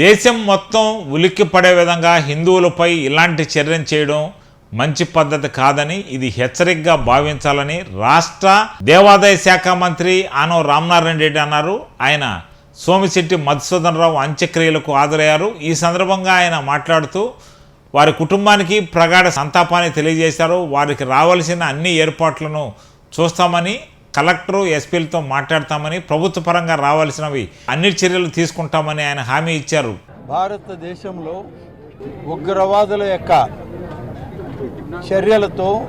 దేశం మొత్తం ఉలిక్కి పడే విధంగా హిందువులపై ఇలాంటి చర్యలు చేయడం మంచి పద్ధతి కాదని ఇది హెచ్చరికగా భావించాలని రాష్ట్ర దేవాదాయ శాఖ మంత్రి ఆనవ రామనారాయణ రెడ్డి అన్నారు. ఆయన సోమిశెట్టి మధుసూదన్ రావు అంత్యక్రియలకు హాజరయ్యారు. ఈ సందర్భంగా ఆయన మాట్లాడుతూ వారి కుటుంబానికి ప్రగాఢ సంతాపాన్ని తెలియజేశారు. వారికి రావాల్సిన అన్ని ఏర్పాట్లను చూస్తామని కలెక్టరు ఎస్పీలతో మాట్లాడతామని ప్రభుత్వ పరంగా రావాల్సినవి అన్ని చర్యలు తీసుకుంటామని ఆయన హామీ ఇచ్చారు. భారతదేశంలో ఉగ్రవాదుల యొక్క చర్యలతో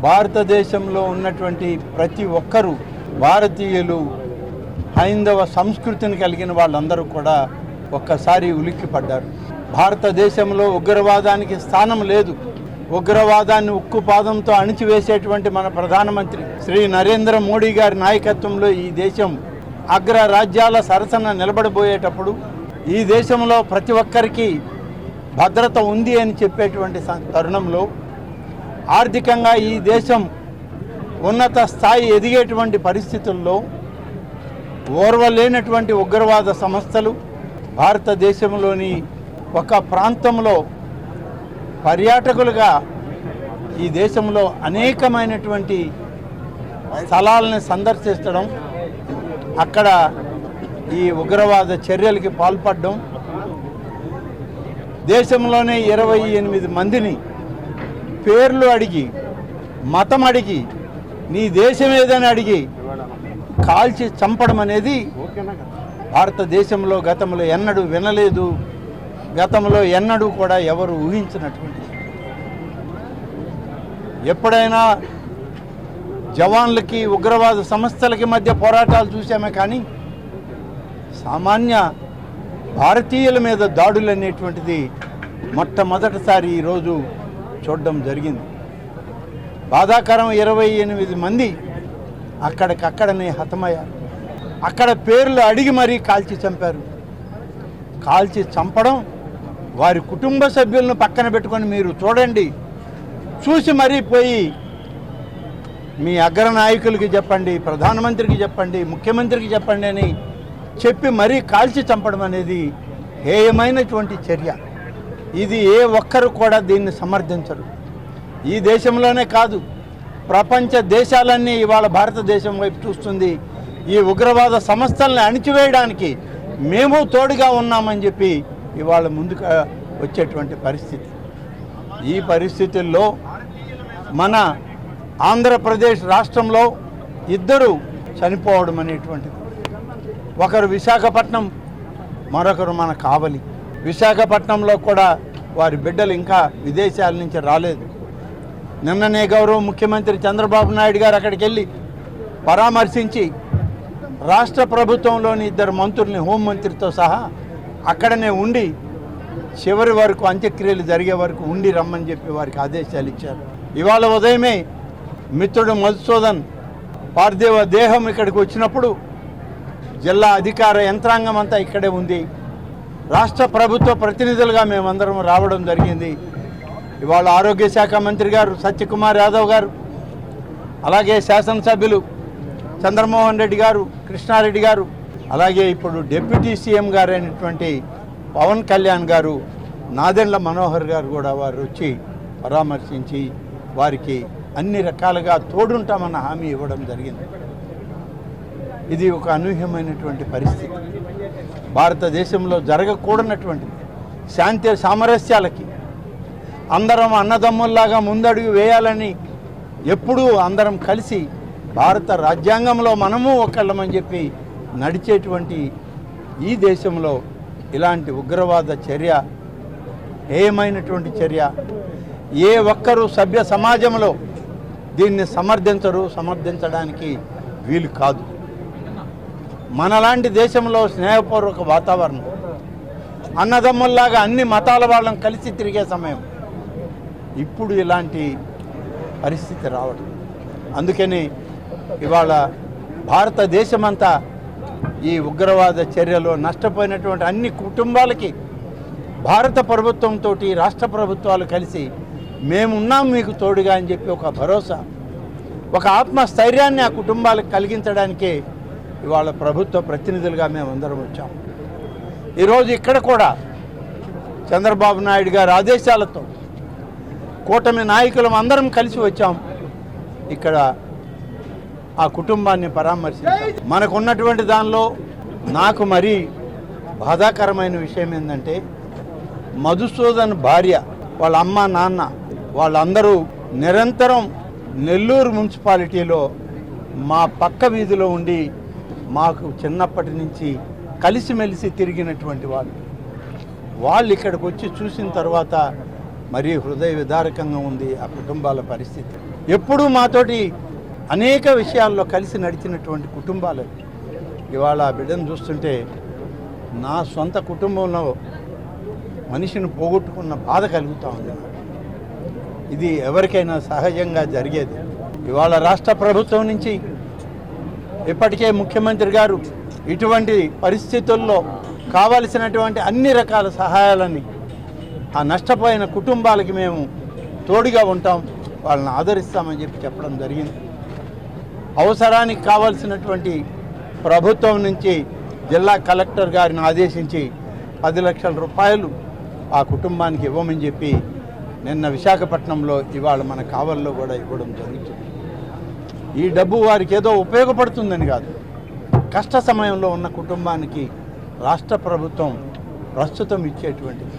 భారతదేశంలో ఉన్నటువంటి ప్రతి ఒక్కరూ భారతీయులు హైందవ సంస్కృతిని కలిగిన వాళ్ళందరూ కూడా ఒక్కసారి ఉలిక్కిపడ్డారు. భారతదేశంలో ఉగ్రవాదానికి స్థానం లేదు. ఉగ్రవాదాన్ని ఉక్కు పాదంతో అణిచివేసేటువంటి మన ప్రధానమంత్రి శ్రీ నరేంద్ర మోడీ గారి నాయకత్వంలో ఈ దేశం అగ్ర రాజ్యాల సరసన నిలబడబోయేటప్పుడు ఈ దేశంలో ప్రతి ఒక్కరికి భద్రత ఉంది అని చెప్పేటువంటి తరుణంలో ఆర్థికంగా ఈ దేశం ఉన్నత స్థాయి ఎదిగేటువంటి పరిస్థితుల్లో ఓర్వలేనటువంటి ఉగ్రవాద సంస్థలు భారతదేశంలోని ఒక ప్రాంతంలో పర్యాటకులుగా ఈ దేశంలో అనేకమైనటువంటి స్థలాలను సందర్శించడం అక్కడ ఈ ఉగ్రవాద చర్యలకి పాల్పడడం దేశంలోనే ఇరవై ఎనిమిది మందిని పేర్లు అడిగి మతం అడిగి నీ దేశం ఏదని అడిగి కాల్చి చంపడం అనేది భారతదేశంలో గతంలో ఎన్నడూ వినలేదు. గతంలో ఎన్నడూ కూడా ఎవరు ఊహించినటువంటి ఎప్పుడైనా జవాన్లకి ఉగ్రవాద సంస్థలకి మధ్య పోరాటాలు చూసామే కానీ సామాన్య భారతీయుల మీద దాడులు అనేటువంటిది మొట్టమొదటిసారి ఈరోజు చూడడం జరిగింది. బాధాకరం ఇరవై ఎనిమిది మంది అక్కడికక్కడనే హతమయ్యారు. అక్కడ పేర్లు అడిగి మరీ కాల్చి చంపారు. కాల్చి చంపడం వారి కుటుంబ సభ్యులను పక్కన పెట్టుకొని మీరు చూడండి. చూసి మరీ పోయి మీ అగ్ర నాయకులకి చెప్పండి ప్రధానమంత్రికి చెప్పండి ముఖ్యమంత్రికి చెప్పండి అని చెప్పి మరీ కాల్చి చంపడం అనేది హేయమైనటువంటి చర్య. ఇది ఏ ఒక్కరు కూడా దీన్ని సమర్థించరు. ఈ దేశంలోనే కాదు ప్రపంచ దేశాలన్నీ ఇవాళ భారతదేశం వైపు చూస్తుంది. ఈ ఉగ్రవాద సంస్థల్ని అణిచివేయడానికి మేము తోడుగా ఉన్నామని చెప్పి ఇవాళ ముందుకు వచ్చేటువంటి పరిస్థితి. ఈ పరిస్థితుల్లో మన ఆంధ్రప్రదేశ్ రాష్ట్రంలో ఇద్దరు చనిపోవడం అనేటువంటిది. ఒకరు విశాఖపట్నం మరొకరు మన కావలి. విశాఖపట్నంలో కూడా వారి బిడ్డలు ఇంకా విదేశాల నుంచి రాలేదు. నిన్ననే గౌరవ ముఖ్యమంత్రి చంద్రబాబు నాయుడు గారు అక్కడికి వెళ్ళి పరామర్శించి రాష్ట్ర ప్రభుత్వంలోని ఇద్దరు మంత్రుల్ని హోంమంత్రితో సహా అక్కడనే ఉండి చివరి వరకు అంత్యక్రియలు జరిగే వరకు ఉండి రమ్మని చెప్పి వారికి ఆదేశాలు ఇచ్చారు. ఇవాళ ఉదయమే మిత్రుడు మధుసూదన్ పార్థివ దేహం ఇక్కడికి వచ్చినప్పుడు జిల్లా అధికార యంత్రాంగం అంతా ఇక్కడే ఉంది. రాష్ట్ర ప్రభుత్వ ప్రతినిధులుగా మేమందరం రావడం జరిగింది. ఇవాళ ఆరోగ్య శాఖ మంత్రి గారు సత్యకుమార్ యాదవ్ గారు అలాగే శాసనసభ్యులు చంద్రమోహన్ రెడ్డి గారు కృష్ణారెడ్డి గారు అలాగే ఇప్పుడు డిప్యూటీ సీఎం గారైనటువంటి పవన్ కళ్యాణ్ గారు నాదెండ్ల మనోహర్ గారు కూడా వారు వచ్చి పరామర్శించి వారికి అన్ని రకాలుగా తోడుంటామన్న హామీ ఇవ్వడం జరిగింది. ఇది ఒక అనూహ్యమైనటువంటి పరిస్థితి. భారతదేశంలో జరగకూడనటువంటిది. శాంతి సామరస్యాలకి అందరం అన్నదమ్ముల్లాగా ముందడుగు వేయాలని ఎప్పుడూ అందరం కలిసి భారత రాజ్యాంగంలో మనము ఒకళ్ళమని చెప్పి నడిచేటువంటి ఈ దేశంలో ఇలాంటి ఉగ్రవాద చర్య ఏమైనటువంటి చర్య ఏ ఒక్కరూ సభ్య సమాజంలో దీన్ని సమర్థించరు సమర్థించడానికి వీలు కాదు. మనలాంటి దేశంలో స్నేహపూర్వక వాతావరణం అన్నదమ్ముల్లాగా అన్ని మతాల వాళ్ళం కలిసి తిరిగే సమయం ఇప్పుడు ఇలాంటి పరిస్థితి రావడం. అందుకని ఇవాళ భారతదేశమంతా ఈ ఉగ్రవాద చర్యలో నష్టపోయినటువంటి అన్ని కుటుంబాలకి భారత ప్రభుత్వంతో రాష్ట్ర ప్రభుత్వాలు కలిసి మేమున్నాం మీకు తోడుగా అని చెప్పి ఒక భరోసా ఒక ఆత్మస్థైర్యాన్ని ఆ కుటుంబాలకు కలిగించడానికే ఇవాళ ప్రభుత్వ ప్రతినిధులుగా మేము అందరం వచ్చాం. ఈరోజు ఇక్కడ కూడా చంద్రబాబు నాయుడు గారి ఆదేశాలతో కూటమి నాయకులం అందరం కలిసి వచ్చాం. ఇక్కడ ఆ కుటుంబాన్ని పరామర్శించాం. మనకు ఉన్నటువంటి దానిలో నాకు మరీ బాధాకరమైన విషయం ఏంటంటే మధుసూదన్ భార్య వాళ్ళ అమ్మ నాన్న వాళ్ళందరూ నిరంతరం నెల్లూరు మున్సిపాలిటీలో మా పక్క వీధిలో ఉండి మాకు చిన్నప్పటి నుంచి కలిసిమెలిసి తిరిగినటువంటి వాళ్ళు. వాళ్ళు ఇక్కడికి వచ్చి చూసిన తర్వాత మరీ హృదయ విదారకంగా ఉంది ఆ కుటుంబాల పరిస్థితి. ఎప్పుడూ మాతోటి అనేక విషయాల్లో కలిసి నడిచినటువంటి కుటుంబాలు ఇవాళ ఆ బిడ్డను చూస్తుంటే నా సొంత కుటుంబంలో మనిషిని పోగొట్టుకున్న బాధ కలుగుతూ ఉంది నాకు. ఇది ఎవరికైనా సహజంగా జరిగేది. ఇవాళ రాష్ట్ర ప్రభుత్వం నుంచి ఇప్పటికే ముఖ్యమంత్రి గారు ఇటువంటి పరిస్థితుల్లో కావలసినటువంటి అన్ని రకాల సహాయాలని ఆ నష్టపోయిన కుటుంబాలకి మేము తోడుగా ఉంటాం వాళ్ళని ఆదరిస్తామని చెప్పి చెప్పడం జరిగింది. అవసరానికి కావాల్సినటువంటి ప్రభుత్వం నుంచి జిల్లా కలెక్టర్ గారిని ఆదేశించి పది లక్షల రూపాయలు ఆ కుటుంబానికి ఇవ్వమని చెప్పి నిన్న విశాఖపట్నంలో ఇవాళ మన కావల్లో కూడా ఇవ్వడం జరుగుతుంది. ఈ డబ్బు వారికి ఏదో ఉపయోగపడుతుందని కాదు. కష్ట సమయంలో ఉన్న కుటుంబానికి రాష్ట్ర ప్రభుత్వం ప్రస్తుతం ఇచ్చేటువంటిది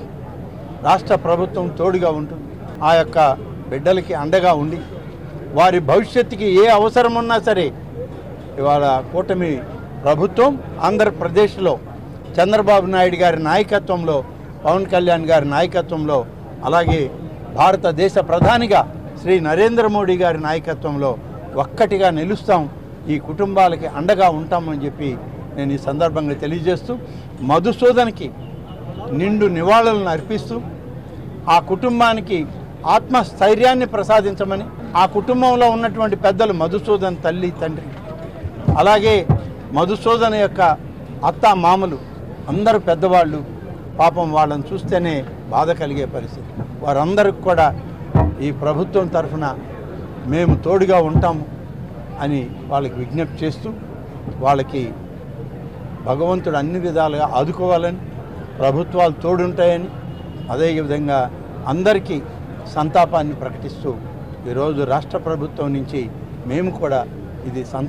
రాష్ట్ర ప్రభుత్వం తోడుగా ఉంటుంది. ఆ యొక్క బిడ్డలకి అండగా ఉండి వారి భవిష్యత్తుకి ఏ అవసరం ఉన్నా సరే ఇవాళ కూటమి ప్రభుత్వం ఆంధ్రప్రదేశ్లో చంద్రబాబు నాయుడు గారి నాయకత్వంలో పవన్ కళ్యాణ్ గారి నాయకత్వంలో అలాగే భారతదేశ ప్రధానిగా శ్రీ నరేంద్ర మోడీ గారి నాయకత్వంలో ఒక్కటిగా నిలుస్తాం. ఈ కుటుంబాలకి అండగా ఉంటామని చెప్పి నేను ఈ సందర్భంగా తెలియజేస్తూ మధుసూదన్కి నిండు నివాళులను అర్పిస్తూ ఆ కుటుంబానికి ఆత్మస్థైర్యాన్ని ప్రసాదించమని ఆ కుటుంబంలో ఉన్నటువంటి పెద్దలు మధుసూదన్ తల్లి తండ్రి అలాగే మధుసూదన్ యొక్క అత్త మామలు అందరూ పెద్దవాళ్ళు పాపం వాళ్ళని చూస్తేనే బాధ కలిగే పరిస్థితి. వారందరికి కూడా ఈ ప్రభుత్వం తరఫున మేము తోడుగా ఉంటాము అని వాళ్ళకి విజ్ఞప్తి చేస్తూ వాళ్ళకి భగవంతుడు అన్ని విధాలుగా ఆదుకోవాలని ప్రభుత్వాలు తోడుంటాయని అదేవిధంగా అందరికీ సంతాపాన్ని ప్రకటిస్తూ ఈరోజు రాష్ట్ర ప్రభుత్వం నుంచి మేము కూడా ఇది సంత